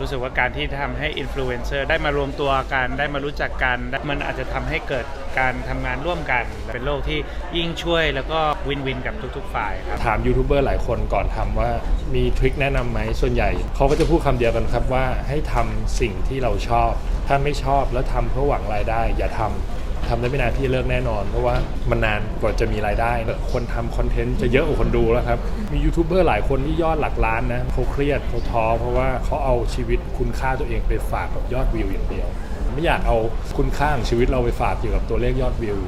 รู้สึกว่าการที่ทำให้อินฟลูเอนเซอร์ได้มารวมตัวกันได้มารู้จักกัน มันอาจจะทำให้เกิดการทำงานร่วมกัน เป็นโลกที่ยิ่งช่วยแล้วก็วินวินกับทุกๆฝ่ายครับถามยูทูบเบอร์หลายคนก่อนทำว่ามีทริคแนะนำไหมส่วนใหญ่ เขาก็จะพูดคำเดียวกันครับว่าให้ทำสิ่งที่เราชอบ ถ้าไม่ชอบแล้วทำเพื่อหวังรายได้ อย่าทำ ทำได้ไม่นานพี่เลิกแน่นอน เพราะว่ามันนานกว่าจะมีรายได้ คนทำคอนเทนต์จะเยอะกว่าคนดูแล้วครับ มียูทูบเบอร์หลายคนที่ยอดหลักล้านนะเขาเครียดเขาท้อเพราะว่าเขาเอาชีวิตคุณค่าตัวเองไปฝากกับยอดวิวอย่างเดียว ไม่อยากเอาคุณค่าของชีวิตเราไปฝากอยู่กับตัวเลขยอดวิว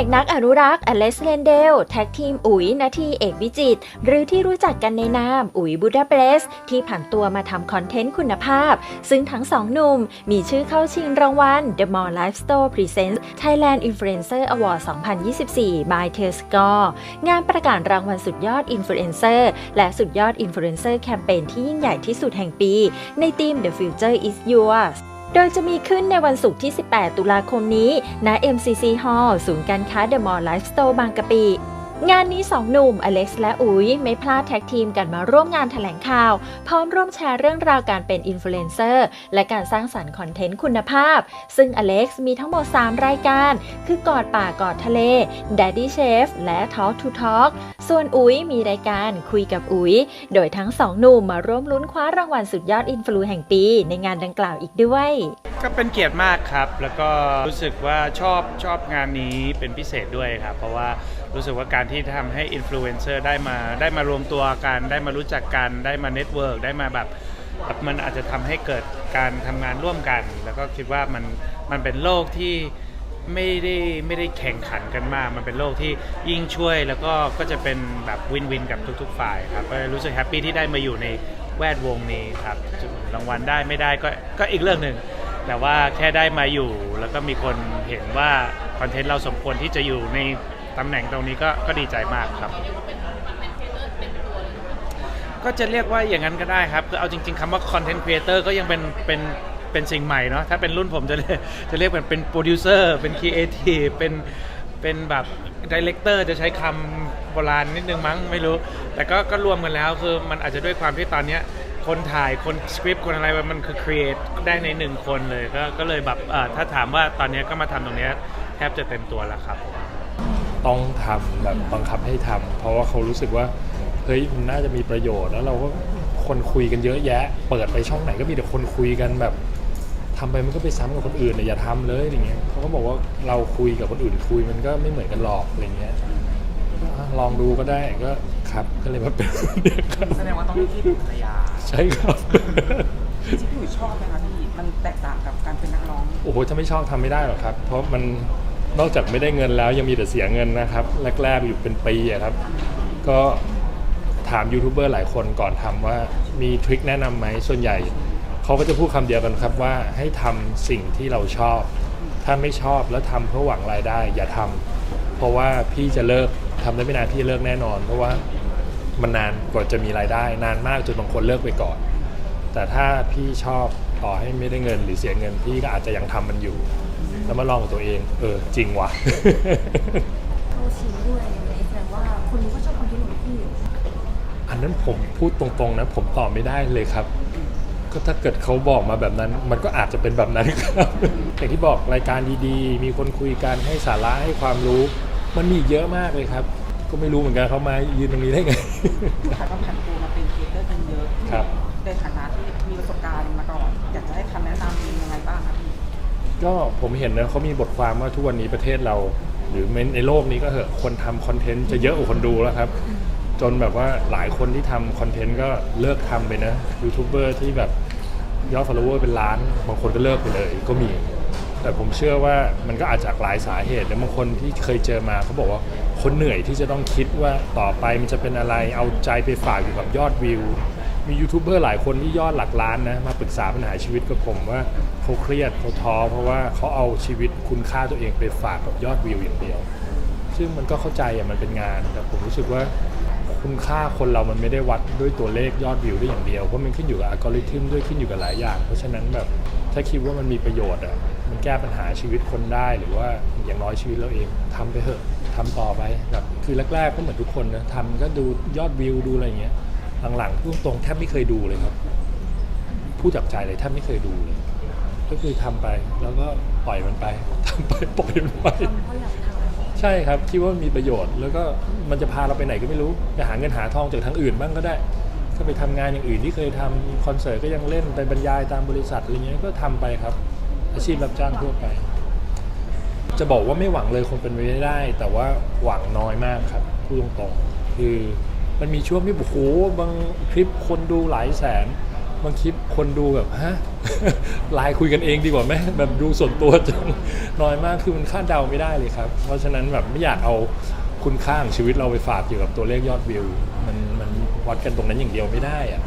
อกนักอนุรักษ์อเลสเลนเดล แท็กทีมอุ๋ยนาทีเอกวิจิตรหรือที่รู้จักกันในนามอุ๋ยบูดาเปสที่ผ่านตัวมาทำคอนเทนต์คุณภาพ ซึ่งทั้งสองหนุ่มมีชื่อเข้าชิงรางวัล The More Life Store Presents Thailand Influencer Award 2024 by t e l s c o r e งานประกาศรางวัลสุดยอดอินฟลูเอนเซอร์และสุดยอดอินฟลูเอนเซอร์แคมเปญที่ยิ่งใหญ่ที่สุดแห่งปี ในทีม The Future is Yours โดยจะมีขึ้นในวันศุกร์ที่ 18 ตุลาคมนี้ ณ MCC Hall ศูนย์การค้าเดอะมอลล์ไลฟ์สโตร์บางกะปิ งานนี้สองหนุ่มอเล็กซ์และอุ๋ยไม่พลาดแท็กทีมกันมาร่วมงานแถลงข่าว พร้อมร่วมแชร์เรื่องราวการเป็นอินฟลูเอนเซอร์และการสร้างสรรค์คอนเทนต์คุณภาพ ซึ่งอเล็กซ์มีทั้งหมด 3 รายการ คือกอดป่ากอดทะเล Daddy Chef และ Talk to Talk ส่วนอุ๋ยมีรายการคุยกับอุ๋ย โดยทั้งสองหนุ่มมาร่วมลุ้นคว้ารางวัลสุดยอดอินฟลูแห่งปี ในงานดังกล่าวอีกด้วย ก็เป็นเกียรติมากครับ แล้วก็รู้สึกว่าชอบชอบงานนี้เป็นพิเศษด้วยครับ เพราะว่ารู้สึกว่าการที่ทำให้อินฟลูเอนเซอร์ได้มาได้มารวมตัวกัน ได้มารู้จักกัน ได้มาเน็ตเวิร์กได้มาแบบแบบมันอาจจะทำให้เกิดการทำงานร่วมกัน แล้วก็คิดว่ามันมันเป็นโลกที่ไม่ได้ไม่ได้แข่งขันกันมาก มันเป็นโลกที่ยิ่งช่วยแล้วก็ก็จะเป็นแบบวินวินกับทุก ๆ ฝ่ายครับก็รู้สึกแฮปปี้ที่ได้มาอยู่ในแวดวงนี้ครับรางวัลได้ไม่ได้ก็ก็อีกเรื่องหนึ่ง แต่ว่าแค่ได้มาอยู่ แล้วก็มีคนเห็นว่าคอนเทนต์เราสมควรที่จะอยู่ในตำแหน่งตรงนี้ก็ก็ดีใจมากครับ ก็จะเรียกว่าอย่างนั้นก็ได้ครับคือเอาจริง ๆคำว่าคอนเทนต์ครีเอเตอร์ก็ยังเป็นเป็นเป็นสิ่งใหม่เนาะถ้าเป็นรุ่นผมจะเรียกจะเรียกเป็นเป็นโปรดิวเซอร์เป็นครีเอทีฟเป็นเป็นแบบดีเลกเตอร์จะใช้คำโบราณนิดนึงมั้งไม่รู้ แต่ก็ก็รวมกันแล้วคือมันอาจจะด้วยความที่ตอนเนี้ย คนถ่ายคนสคริปต์คนอะไรมันคือครีเอทได้ในหนึ่งคนเลยก็ก็เลยแบบเอ่อถ้าถามว่าตอนเนี้ยก็มาทำตรงเนี้ยแทบจะเต็มตัวแล้วครับ ต้องทำแบบบังคับให้ทำเพราะว่าเขารู้สึกว่าเฮ้ยมันน่าจะมีประโยชน์แล้วเราก็คนคุยกันเยอะแยะ เปิดไปช่องไหนก็มีแต่คนคุยกันแบบทำไปมันก็ไปซ้ำกับคนอื่นเลยอย่าทำเลยอย่างเงี้ยเขาก็บอกว่าเราคุยกับคนอื่นคุยมันก็ไม่เหมือนกันหรอกอะไรเงี้ย ลองดูก็ได้ก็ครับก็เลยมาเป็นเนี่ยครับแสดงว่าต้องที่เป็นภรรยาใช่ครับ ที่พี่อุ๋ยชอบไหมคะพี่มันแตกต่างกับการเป็นนักร้องโอ้โหถ้าไม่ชอบทำไม่ได้หรอกครับ เพราะมันนอกจากไม่ได้เงินแล้วยังมีแต่เสียเงินนะครับ แรกๆอยู่เป็นปีอะครับ ก็ถามยูทูบเบอร์หลายคนก่อนทำว่ามีทริคแนะนำไหมส่วนใหญ่ เขาก็จะพูดคำเดียวกันครับว่าให้ทำสิ่งที่เราชอบ ถ้าไม่ชอบแล้วทำเพื่อหวังรายได้ อย่าทำเพราะว่าพี่จะเลิก ทำได้ไม่นานพี่จะเลิกแน่นอน เพราะว่ามันนานกว่าจะมีรายได้ นานมากจนบางคนเลิกไปก่อน แต่ถ้าพี่ชอบต่อให้ไม่ได้เงินหรือเสียเงินพี่ก็อาจจะยังทำมันอยู่ แล้วมาลองกับตัวเอง เออ จริงวะเขาชี้ด้วยอย่างนี้แสดงว่าคนรู้ว่าชอบคอนเทนต์ของพี่อันนั้นผมพูดตรงๆนะ ผมตอบไม่ได้เลยครับก็ถ้าเกิดเขาบอกมาแบบนั้น มันก็อาจจะเป็นแบบนั้นครับอย่างที่บอกรายการดีๆ มีคนคุยกันให้สาระให้ความรู้ มันมีเยอะมากเลยครับ ก็ไม่รู้เหมือนกันเขามายืนตรงนี้ได้ไงผู้ขายต้องผันตัวมาเป็นครีเอเตอร์กันเยอะครับ ในฐานะที่มีประสบการณ์มาก่อน อยากจะให้คำแนะนำยังไงบ้างครับพี่ก็ผมเห็นนะเขามีบทความว่าทุกวันนี้ประเทศเรา หรือในโลกนี้ก็เหอะคนทำคอนเทนต์จะเยอะกว่าคนดูแล้วครับ จนแบบว่าหลายคนที่ทำคอนเทนต์ก็เลิกทำไปนะยูทูบเบอร์ที่แบบยอด follower เป็นล้าน บางคนก็เลิกไปเลยก็มี แต่ผมเชื่อว่ามันก็อาจจากหลายสาเหตุ และบางคนที่เคยเจอมาเขาบอกว่าคนเหนื่อยที่จะต้องคิดว่าต่อไปมันจะเป็นอะไรเอาใจไปฝากอยู่กับยอดวิว มียูทูบเบอร์หลายคนที่ยอดหลักล้านนะมาปรึกษาปัญหาชีวิตกับผมว่าเขาเครียดเขาท้อเพราะว่าเขาเอาชีวิตคุณค่าตัวเองไปฝากกับยอดวิวอย่างเดียว ซึ่งมันก็เข้าใจอะมันเป็นงานแต่ผมรู้สึกว่า คุณค่าคนเรามันไม่ได้วัดด้วยตัวเลขยอดวิวได้อย่างเดียว เพราะมันขึ้นอยู่กับอัลกอริทึมด้วยขึ้นอยู่กับหลายอย่าง เพราะฉะนั้นแบบถ้าคิดว่ามันมีประโยชน์อะมันแก้ปัญหาชีวิตคนได้หรือว่าอย่างน้อยชีวิตเราเองทำไปเถอะทำต่อไปแบบคือแรกๆก็เหมือนทุกคนนะทำก็ดูยอดวิวดูอะไรอย่างเงี้ยหลังๆพูดตรงแทบไม่เคยดูเลยครับพูดจับใจเลยแทบไม่เคยดูเลย ก็คือทำไปแล้วก็ปล่อยมันไปทำไปปล่อยมันไปทำเพราะอยากท ใช่ครับคิดว่ามีประโยชน์แล้วก็มันจะพาเราไปไหนก็ไม่รู้ไปหาเงินหาทองจากทางอื่นบ้างก็ได้ ก็ไปทำงานอย่างอื่นที่เคยทำคอนเสิร์ตก็ยังเล่นไปบรรยายตามบริษัทอะไรเงี้ยก็ทำไปครับ อาชีพรับจ้างทั่วไป จะบอกว่าไม่หวังเลยคงเป็นไปไม่ได้ แต่ว่าหวังน้อยมากครับพูดตรงๆคือมันมีช่วงที่โอ้โหบางคลิปคนดูหลายแสน บางคลิปคนดูแบบฮะไลน์คุยกันเองดีกว่าไหมแบบดูส่วนตัวจังน้อยมากคือมันคาดเดาไม่ได้เลยครับ เพราะฉะนั้นแบบไม่อยากเอาคุณค่าของชีวิตเราไปฝากอยู่กับตัวเลขยอดวิว มันมันวัดกันตรงนั้นอย่างเดียวไม่ได้อะ